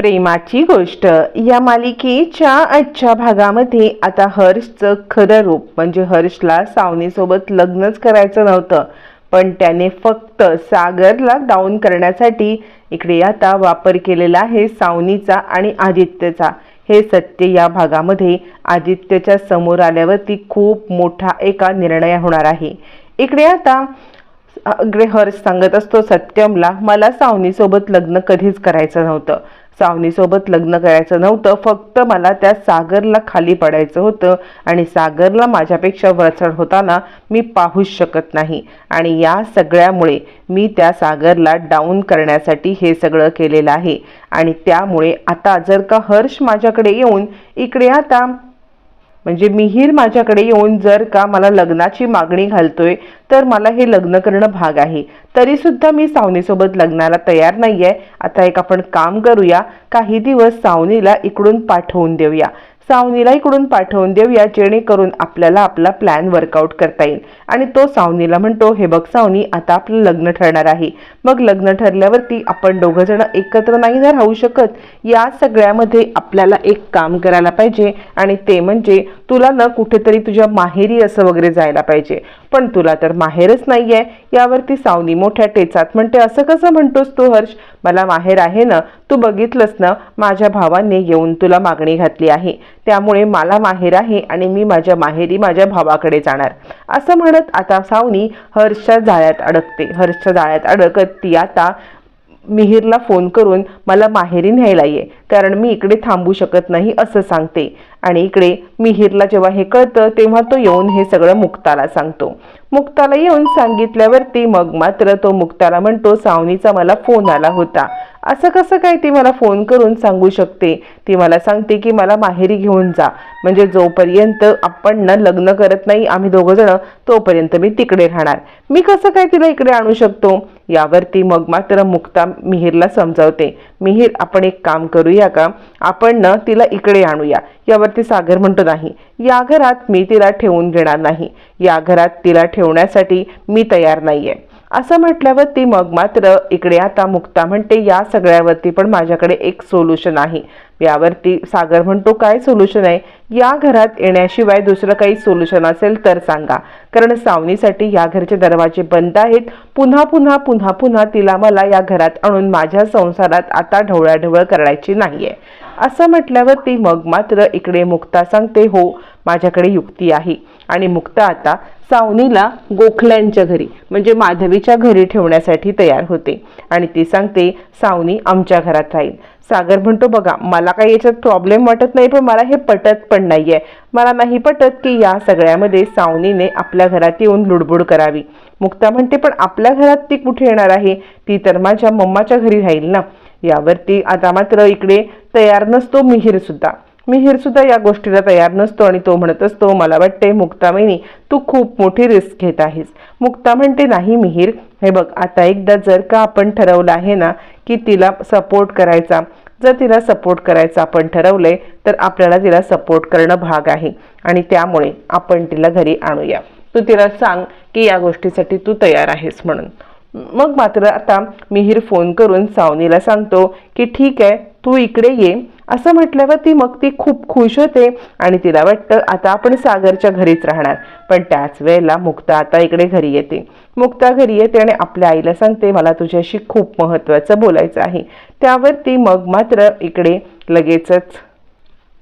प्रेमाची गोष्ट. या मालिकेच्या आजच्या भागामध्ये आता हर्षचं खरं रूप म्हणजे हर्षला सावनीसोबत लग्नच करायचं नव्हतं. पण त्याने फक्त सागरला डाऊन करण्यासाठी इकडे आता वापर केलेला आहे सावनीचा आणि आदित्यचा. हे सत्य या भागामध्ये आदित्यच्या समोर आल्यावरती खूप मोठा एका निर्णय होणार आहे. इकडे आता अग्रे हर्ष सांगत असतो सत्यमला मला सावनीसोबत लग्न कधीच करायचं नव्हतं. सावनीसोबत लग्न करायचं नव्हतं. फक्त मला त्या सागरला खाली पडायचं होतं आणि सागरला माझ्यापेक्षा वरचढ होताना मी पाहूच शकत नाही. आणि या सगळ्यामुळे मी त्या सागरला डाऊन करण्यासाठी हे सगळं केलेलं आहे. आणि त्यामुळे आता जर का हर्ष माझ्याकडे येऊन इकडे आता म्हणजे मिहीर माझ्याकडे येऊन जर का मला लग्नाची मागणी घालतोय तर मला हे लग्न करणं भाग आहे. तरी सुद्धा मी सावनीसोबत लग्नाला तयार नाहीये. आता एक आपण काम करूया. काही दिवस सावनीला इकडून पाठवून देऊया. सावनीला इकडून पाठवून देऊया जेणेकरून आपल्याला आपला प्लॅन वर्कआउट करता येईल. आणि तो सावनीला म्हणतो हे बघ सावनी आता आपलं लग्न ठरणार आहे. मग लग्न ठरल्यावरती आपण दोघं जण एकत्र नाही ना राहू शकत या सगळ्यामध्ये आपल्याला एक काम करायला पाहिजे. आणि ते म्हणजे तुला ना कुठेतरी तुझ्या माहेरी असं वगैरे जायला पाहिजे. पण तुला तर माहेरच नाहीये. यावरती सावनी मोठ्या टेचात म्हणते असं कसं म्हणतोस तू हर्ष? मला माहेर आहे ना. तू बघितलंस ना माझ्या भावाने येऊन तुला मागणी घातली आहे. त्यामुळे मला माहेर आहे आणि मी माझ्या माहेरी माझ्या भावाकडे जाणार. असं म्हणत आता सावनी हर्षच्या जाळ्यात अडकते. हर्षच्या जाळ्यात अडकत ती आता मिहीरला फोन करून मला माहेरी न्यायला ये कारण मी इकडे थांबू शकत नाही असं सांगते. आणि इकडे मिहीरला जेव्हा हे कळतं तेव्हा तो येऊन हे सगळं मुक्ताला सांगतो. मुक्ताला येऊन सांगितल्यावरती मग मात्र तो मुक्ताला म्हणतो सावनीचा मला फोन आला होता. असं कसं काय ती मला फोन करून सांगू शकते? ती मला सांगते की मला माहेरी घेऊन जा. म्हणजे जोपर्यंत आपण ना लग्न करत नाही आम्ही दोघं जण तोपर्यंत मी तिकडे राहणार. मी कसं काय तिला इकडे आणू शकतो? यावरती मग मात्र मुक्ता मिहीरला समजावते. मिहीर आपण एक काम करूया का? आपण ना तिला इकडे आणूया. यावरती सागर म्हणतो नाही. या घरात मी तिला ठेवून घेणार नाही. या घरात तिला ठेवण्यासाठी मी तयार नाहीये. असं म्हटल्यावर ती मग मात्र इकडे आता मुक्ता म्हणते या सगळ्यावरती पण माझ्याकडे एक सोल्युशन आहे. यावरती सागर म्हणतो काय सोल्युशन आहे? या घरात येण्याशिवाय दुसरं काही सोल्युशन असेल तर सांगा. कारण सावनीसाठी या घरचे दरवाजे बंद आहेत. पुन्हा पुन्हा पुन्हा पुन्हा तिला मला या घरात आणून माझ्या संसारात आता ढवळाढवळ करायची नाहीये. असं म्हटल्यावर ती मग मात्र इकडे मुक्ता सांगते हो माझ्याकडे युक्ती आहे. आणि मुक्ता आता सावनीला गोखल्यांच्या घरी म्हणजे माधवीच्या घरी ठेवण्यासाठी तयार होते. आणि ती सांगते सावनी आमच्या घरात राहील. सागर म्हणतो बघा मला काही याच्यात प्रॉब्लेम वाटत नाही पण मला हे पटत पण नाही आहे मला नाही पटत की या सगळ्यामध्ये सावनीने आपल्या घरात येऊन लुडबुड करावी. मुक्ता म्हणते पण आपल्या घरात ती कुठे येणार आहे? ती तर माझ्या मम्माच्या घरी राहील ना. यावरती आता मात्र इकडे तयार नसतो मिहीर सुद्धा. मिहीर सुद्धा या गोष्टीला तयार नसतो आणि तो म्हणत असतो मला वाटते मुक्तामिनी तू खूप मोठी रिस्क घेत आहेस. मुक्ता म्हणते नाही मिहीर हे बघ आता एकदा जर का आपण ठरवलं आहे ना की तिला सपोर्ट करायचा जर तिला सपोर्ट करायचं आपण ठरवलंय तर आपल्याला तिला सपोर्ट करणं भाग आहे आणि त्यामुळे आपण तिला घरी आणूया. तू तिला सांग की या गोष्टीसाठी तू तयार आहेस म्हणून. मग मात्र आता मिहीर फोन करून सावनीला सांगतो की ठीक आहे तू इकडे ये. असं म्हटल्यावर ती मग ती खूप खुश होते आणि तिला वाटतं आता आपण सागरच्या घरीच राहणार. पण त्याच वेळेला मुक्ता आता इकडे घरी येते. मुक्ता घरी येते आणि आपल्या आईला सांगते मला तुझ्याशी खूप महत्त्वाचं बोलायचं आहे. त्यावर ती मग मात्र इकडे लगेचच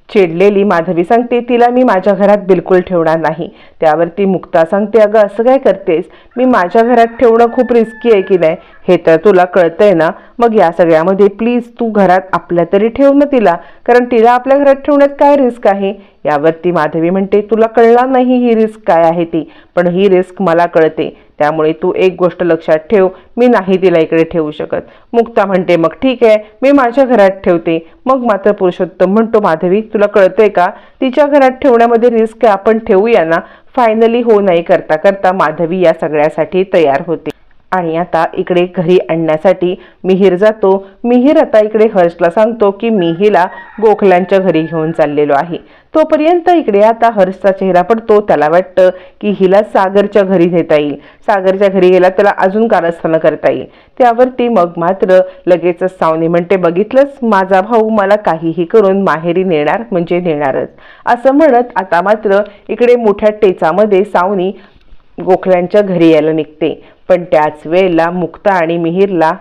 चिडलेली माधवी सांगते तिला मी माझ्या घरात बिलकुल ठेवणार नाही. त्यावर ती मुक्ता सांगते अगं असं काय करतेस? मी माझ्या घरात ठेवणं खूप रिस्की आहे की नाही? हे तर तुला कळतंय ना? मग या सगळ्यामध्ये प्लीज तू घरात आपल्या तरी ठेव ना तिला कारण तिला आपल्या घरात ठेवण्यात काय रिस्क आहे? यावरती माधवी म्हणते तुला कळणार नाही ही रिस्क काय आहे ती पण ही रिस्क मला कळते. त्यामुळे तू एक गोष्ट लक्षात ठेव मी नाही तिला इकडे ठेवू शकत. मुक्ता म्हणते मग ठीक आहे मी माझ्या घरात ठेवते. मग मात्र पुरुषोत्तम म्हणतो माधवी तुला कळतंय का? तिच्या घरात ठेवण्यामध्ये रिस्क आपण ठेवूया ना? फायनली हो नाही करता करता माधवी या सगळ्यासाठी तयार होते. आणि आता इकडे घरी आणण्यासाठी मिहीर जातो. मिहीर आता इकडे हर्षला सांगतो की मी हिला गोखल्यांच्या घरी घेऊन चाललेलो आहे. तोपर्यंत इकडे आता हर्षचा चेहरा पडतो. त्याला वाटतं की हिला सागरच्या घरी नेता येईल. सागरच्या घरी गेला त्याला अजून कारस्थानं करता येईल. त्यावरती मग मात्र लगेचच सावनी म्हणते बघितलंच माझा भाऊ मला काहीही करून माहेरी नेणार म्हणजे नेणारच. असं म्हणत आता मात्र इकडे मोठ्या टेचामध्ये सावनी गोखल्यांच्या घरी यायला निघते. पण त्याच वेळेला मुक्ता आणि मिहीरला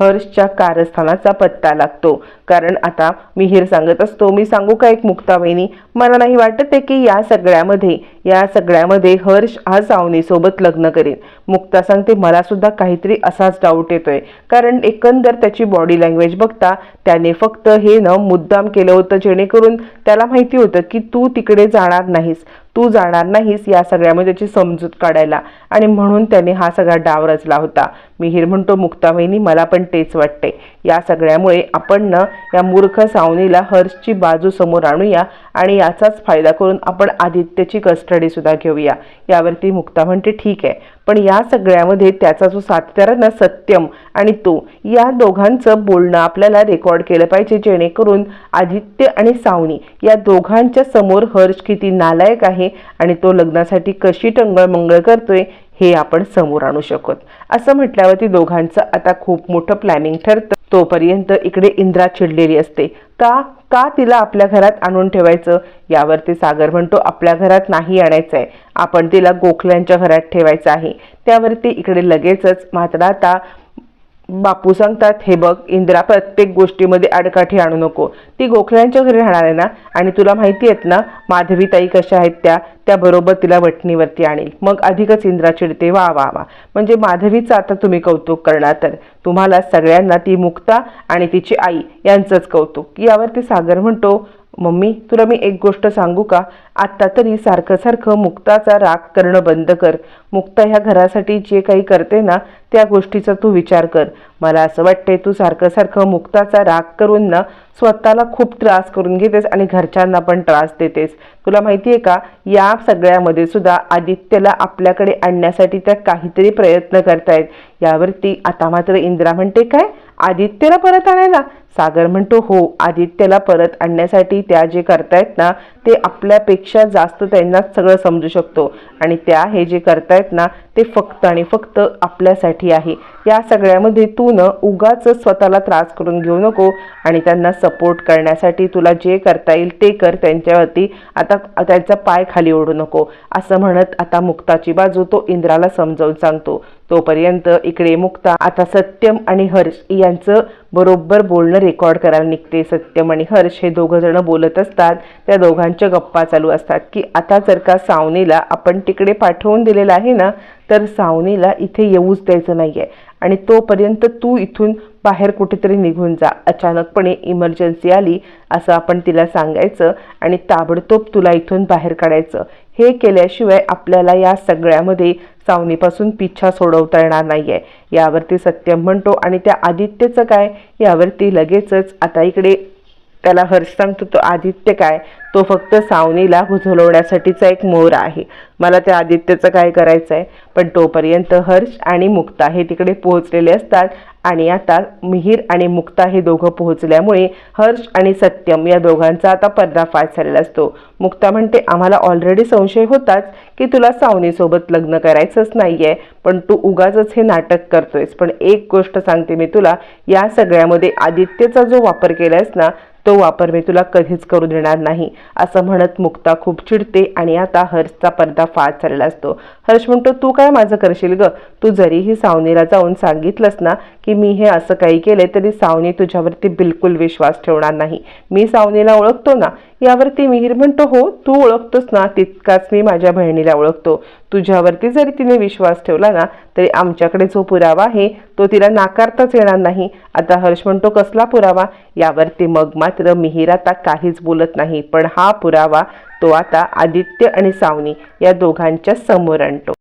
हर्षच्या कारस्थानाचा पत्ता लागतो. कारण आता मिहीर सांगत असतो मी सांगू का एक मुक्ता वहिनी मला नाही वाटत आहे की या सगळ्यामध्ये या सगळ्यामध्ये हर्ष हा सावनीसोबत लग्न करेन. मुक्ता सांगते मला सुद्धा काहीतरी असाच डाऊट येतोय. कारण एकंदर त्याची बॉडी लँग्वेज बघता त्याने फक्त हे न मुद्दाम केलं होतं जेणेकरून त्याला माहिती होतं की तू तिकडे जाणार नाहीस. तू जाणार नाहीस या सगळ्यामध्ये त्याची समजूत काढायला. आणि म्हणून त्याने हा सगळा डाव रचला होता. मिहीर म्हणतो मुक्ताबाईनी मला पण तेच वाटते या सगळ्यामुळे आपण न या मूर्ख सावनीला हर्षची बाजू समोर आणूया आणि याचाच फायदा करून आपण आदित्यची कस्टडीसुद्धा घेऊया. यावरती मुक्ता म्हणते ठीक आहे. पण या सगळ्यामध्ये त्याचा जो साथीदार आहे ना सत्यम आणि तो या दोघांचं बोलणं आपल्याला रेकॉर्ड केलं पाहिजे जेणेकरून आदित्य आणि सावनी या दोघांच्या समोर हर्ष किती नालायक आहे आणि तो लग्नासाठी कशी टंगळमंगळ करतोय हे आपण समोर आणू शकत. असं म्हटल्यावरती दोघांचं आता खूप मोठं प्लॅनिंग ठरतं. तोपर्यंत इकडे इंद्रा चिडलेली असते. का? का तिला आपल्या घरात आणून ठेवायचं? यावरती सागर म्हणतो आपल्या घरात नाही आणायचं आहे आपण तिला गोखल्यांच्या घरात ठेवायचं आहे. त्यावरती इकडे लगेचच मात्र आता बापू सांगतात हे बघ इंदिरा प्रत्येक गोष्टीमध्ये आडकाठी आणू नको. ती गोखल्यांच्या घरी राहणार आहे ना? आणि तुला माहिती आहेत ना माधवी ताई कशा आहेत त्या? त्याबरोबर तिला वटणीवरती आणेल. मग अधिकच इंद्रा चिडते वा वा वा. म्हणजे माधवीचं आता तुम्ही कौतुक करणार तर. तुम्हाला सगळ्यांना ती मुक्ता आणि तिची आई यांचंच कौतुक. यावरती सागर म्हणतो मम्मी तुला मी एक गोष्ट सांगू का? आत्ता तरी सारखं सारखं मुक्ताचा राग करणं बंद कर. मुक्ता ह्या घरासाठी जे काही करते ना त्या गोष्टीचा तू विचार कर. मला असं वाटते तू सारखं सारखं मुक्ताचा राग करून ना स्वतःला खूप त्रास करून घेतेस आणि घरच्यांना पण त्रास देतेस. तुला माहिती आहे का? या सगळ्यामध्ये सुद्धा आदित्यला आपल्याकडे आणण्यासाठी त्या काहीतरी प्रयत्न करतायत. यावरती आता मात्र इंदिरा म्हणते काय? आदित्यला परत आणायला. सागर म्हणतो हो आदित्यला परत आणण्यासाठी त्या जे करतायत ना ते आपल्यापेक्षा जास्त त्यांना सगळं समजू शकतो. आणि त्या हे जे करतायत ना ते फक्त आणि फक्त आपल्यासाठी आहे. या सगळ्यामध्ये तू न उगाच स्वतःला त्रास करून घेऊ नको आणि त्यांना सपोर्ट करण्यासाठी तुला जे करता येईल ते कर त्यांच्यावरती. आता त्यांचा पाय खाली ओढू नको. असं म्हणत आता मुक्ताची बाजू तो इंद्राला समजावून सांगतो. तोपर्यंत इकडे मुक्ता आता सत्यम आणि हर्ष यांचं बरोबर बोलणं रेकॉर्ड करायला निघते. सत्यम आणि हर्ष हे दोघंजणं बोलत असतात. त्या दोघांच्या गप्पा चालू असतात की आता जर का सावनीला आपण तिकडे पाठवून दिलेलं आहे ना तर सावनीला इथे येऊच द्यायचं नाही आहे आणि तोपर्यंत तू इथून बाहेर कुठेतरी निघून जा. अचानकपणे इमर्जन्सी आली असं आपण तिला सांगायचं आणि ताबडतोब तुला इथून बाहेर काढायचं. हे केल्याशिवाय आपल्याला या सगळ्यामध्ये सावनीपासून पिच्छा सोडवता येणार नाही आहे यावरती सत्यम म्हणतो आणि त्या आदित्यचं काय? यावरती लगेचच. आता इकडे त्याला हर्ष सांगतो तो आदित्य काय? तो फक्त सावनीला झुलवण्यासाठीचा एक मोर आहे. मला त्या आदित्यचं काय करायचं आहे पण तोपर्यंत हर्ष आणि मुक्ता हे तिकडे पोहोचलेले असतात आणि आता मिहीर आणि मुक्ता हे दोघं पोहोचल्यामुळे हर्ष आणि सत्यम या दोघांचा आता पर्दाफाश झालेला असतो. मुक्ता म्हणते आम्हाला ऑलरेडी संशय होताच की तुला सावनीसोबत लग्न करायचंच नाही आहे पण तू उगाचच हे नाटक करतोयस. पण एक गोष्ट सांगते मी तुला या सगळ्यामध्ये आदित्यचा जो वापर केलायस ना तो वापर मी तुला कधीच करू देणार नाही असं म्हणत मुक्ता खूप चिडते आणि आता हर्षचा पडदा फाट झालेला असतो. हर्ष म्हणतो तू काय माझं करशील ग? तू जरीही सावनीला जाऊन सांगितलंस ना की मी हे असं काही केलंय तरी सावनी तुझ्यावरती बिलकुल विश्वास ठेवणार नाही. मी सावनीला ओळखतो ना यावरती मिहीर म्हणतो हो तू ओळखतोस ना तितकाच मी माझ्या बहिणीला ओळखतो. तुझ्यावरती जरी तिने विश्वास ठेवला ना तरी आमच्याकडे जो पुरावा आहे तो तिला नाकारताच येणार नाही. आता हर्ष म्हणतो कसला पुरावा? यावरती मग मा मात्र मिहीर आता काहीच बोलत नाही पण हा पुरावा तो आता आदित्य आणि सावनी या दोघांच्या समोर आणतो.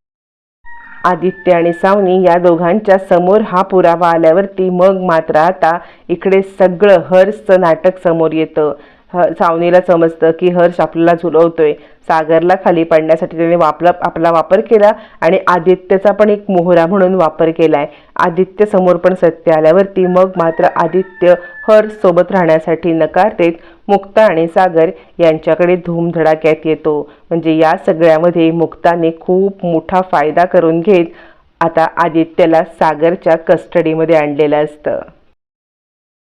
आदित्य आणि सावनी या दोघांच्या समोर हा पुरावा आल्यावरती मग मात्र आता इकडे सगळं हर्षचं नाटक समोर येतं. ह सावनीला समजतं की हर्ष आपल्याला झुलवतोय. सागरला खाली पाडण्यासाठी त्याने वापला आपला वापर केला आणि आदित्यचा पण एक मोहरा म्हणून वापर केला आहे आदित्य समोर पण सत्य आल्यावरती मग मात्र आदित्य हर्ष सोबत राहण्यासाठी नकार देत मुक्ता आणि सागर यांच्याकडे धूमधडाक्यात येतो. म्हणजे या सगळ्यामध्ये मुक्ताने खूप मोठा फायदा करून घेत आता आदित्यला सागरच्या कस्टडीमध्ये आणलेलं असतं.